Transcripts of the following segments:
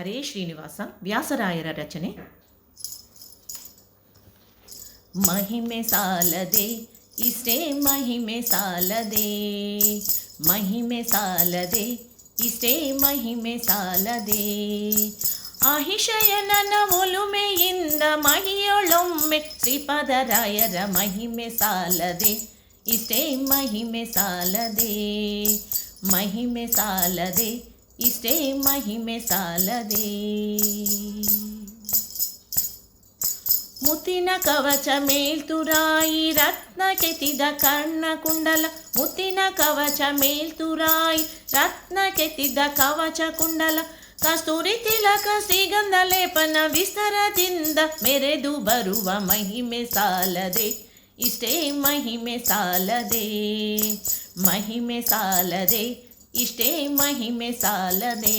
ಹರೇ ಶ್ರೀನಿವಾಸ ವ್ಯಾಸರಾಯರ ರಚನೆ ಮಹಿಮೆ ಸಾಲದೆ ಇಷ್ಟೇ ಮಹಿಮೆ ಸಾಲದೆ ಮಹಿಮೆ ಸಾಲದೆ ಇಷ್ಟೇ ಮಹಿಮೆ ಸಾಲದೆ ಆಹಿಷಯನನ ಒಲುಮೆಯಿಂದ ಮಹಿಯೊಳೊಮ್ಮೆ ಶ್ರೀಪಾದರಾಯರ ಮಹಿಮೆ ಸಾಲದೆ ಇಷ್ಟೇ ಮಹಿಮೆ ಸಾಲದೆ ಮಹಿಮೆ ಸಾಲದೆ ಇಷ್ಟೇ ಮಹಿಮೆ ಸಾಲದೆ. ಮುತ್ತಿನ ಕವಚ ಮೇಲ್ತುರಾಯಿ ರತ್ನ ಕೆತ್ತಿದ ಕರ್ಣ ಕುಂಡಲ. ಮುತ್ತಿನ ಕವಚ ಮೇಲ್ತುರಾಯಿ ರತ್ನ ಕೆತ್ತಿದ ಕವಚ ಕುಂಡಲ. ಕಸ್ತೂರಿ ತಿಲಕ ಶ್ರೀಗಂಧ ಲೇಪನ ವಿಸ್ತರದಿಂದ ಮೆರೆದು ಬರುವ ಮಹಿಮೆ ಸಾಲದೆ. ಇಷ್ಟೇ ಮಹಿಮೆ ಸಾಲದೆ ಮಹಿಮೆ ಸಾಲದೆ. ಇಷ್ಟೇ ಮಹಿಮೆ ಸಾಲದೆ.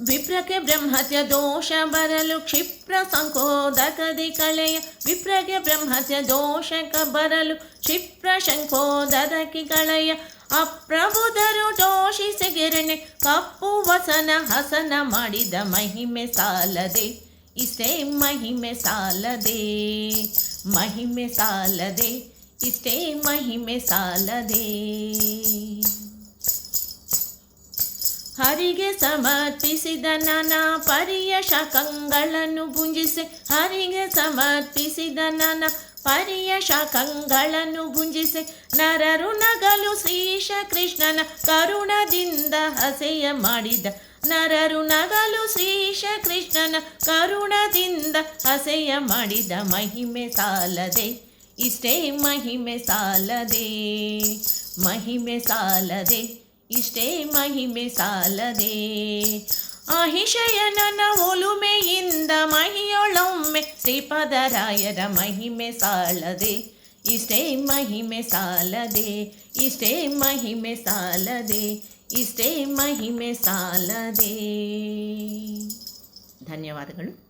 ವಿಪ್ರಕ್ಕೆ ಬ್ರಹ್ಮತ್ಯ ದೋಷ ಬರಲು ಕ್ಷಿಪ್ರ ಸಂಕೋದಕದಿ ಕಳೆಯ ವಿಪ್ರಕ್ಕೆ ಬ್ರಹ್ಮತ್ಯ ದೋಷಕ ಬರಲು ಕ್ಷಿಪ್ರ ಶಂಕೋದಕಿ ಕಳೆಯ ಅಪ್ರಬುಧರು ದೋಷಿಸೆಗೆರಣೆ ಕಪ್ಪು ವಸನ ಹಸನ ಮಾಡಿದ ಮಹಿಮೆ ಸಾಲದೆ. ಇಷ್ಟೇ ಮಹಿಮೆ ಸಾಲದೆ ಮಹಿಮೆ ಸಾಲದೆ. ಇಷ್ಟೇ ಮಹಿಮೆ ಸಾಲದೆ. ಹರಿಗೆ ಸಮರ್ಪಿಸಿದ ನಾನಾ ಪರಿಯ ಶಾಖಗಳನ್ನು ಪುಂಜಿಸಿ ಹರಿಗೆ ಸಮರ್ಪಿಸಿದ ನಾನಾ ಪರಿಯ ಶಾಖಗಳನ್ನು ಗುಂಜಿಸಿ ನರರು ನಗಲು ಶ್ರೀಶ ಕೃಷ್ಣನ ಕರುಣದಿಂದ ಹಸೆಯ ಮಾಡಿದ, ನರರು ನಗಲು ಶ್ರೀಶ ಕೃಷ್ಣನ ಕರುಣದಿಂದ ಹಸೆಯ ಮಾಡಿದ ಮಹಿಮೆ ಸಾಲದೆ. ಇಷ್ಟೇ ಮಹಿಮೆ ಸಾಲದೆ ಮಹಿಮೆ ಸಾಲದೆ, ಇಷ್ಟೇ ಮಹಿಮೆ ಸಾಲದೆ. ಅಹಿಷಯನನ ಒಲುಮೆಯಿಂದ ಮಹಿಯೊಳೊಮ್ಮೆ ಶ್ರೀಪದರಾಯರ ಮಹಿಮೆ ಸಾಲದೆ, ಇಷ್ಟೇ ಮಹಿಮೆ ಸಾಲದೆ, ಇಷ್ಟೇ ಮಹಿಮೆ ಸಾಲದೆ, ಇಷ್ಟೇ ಮಹಿಮೆ ಸಾಲದೆ. ಧನ್ಯವಾದಗಳು.